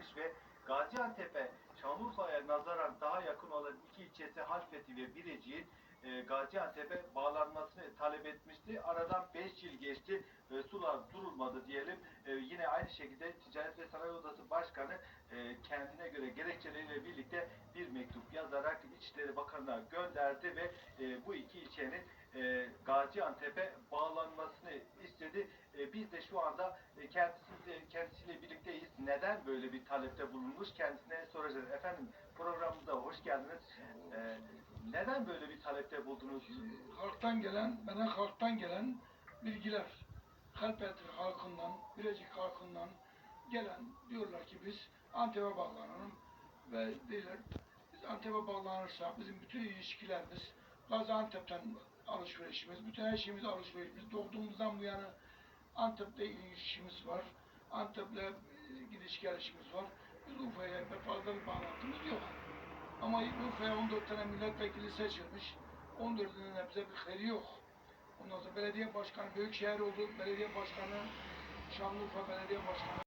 gelmiş ve Gaziantep'e Şanlıurfa'ya nazaran daha yakın olan iki ilçesi Halfeti ve Birecik'in e, Gaziantep'e bağlanmasını talep etmişti. Aradan 5 yıl geçti ve sular durulmadı diyelim. E, yine aynı şekilde Ticaret ve Sanayi Odası Başkanı e, kendine göre gerekçeleriyle birlikte bir mektup yazarak İçişleri Bakanı'na gönderdi ve e, bu iki ilçenin e, Gaziantep'e bağlanmasını istedi. E, biz de şu anda e, kendisiyle, kendisiyle birlikteyiz. Neden böyle bir talepte bulunmuş kendisine soracağız. Efendim programımıza hoş geldiniz. E, neden böyle bir talepte buldunuz? halktan gelen, bana halktan gelen bilgiler. Kalpetri halkından, Bilecik halkından gelen diyorlar ki biz Antep'e bağlanalım ve diyorlar biz Antep'e bağlanırsak bizim bütün ilişkilerimiz Gaziantep'ten alışverişimiz, bütün her şeyimiz alışveriş. Biz doğduğumuzdan bu yana Antep'te ilişkimiz var. Antep'le e, gidiş gelişimiz var. Biz Urfa'ya fazla bir bağlantımız yok. Ama Urfa'ya 14 tane milletvekili seçilmiş. 14'ünün de bize bir hayri yok. Ondan sonra belediye başkanı, büyükşehir oldu, belediye başkanı, Şanlıurfa belediye başkanı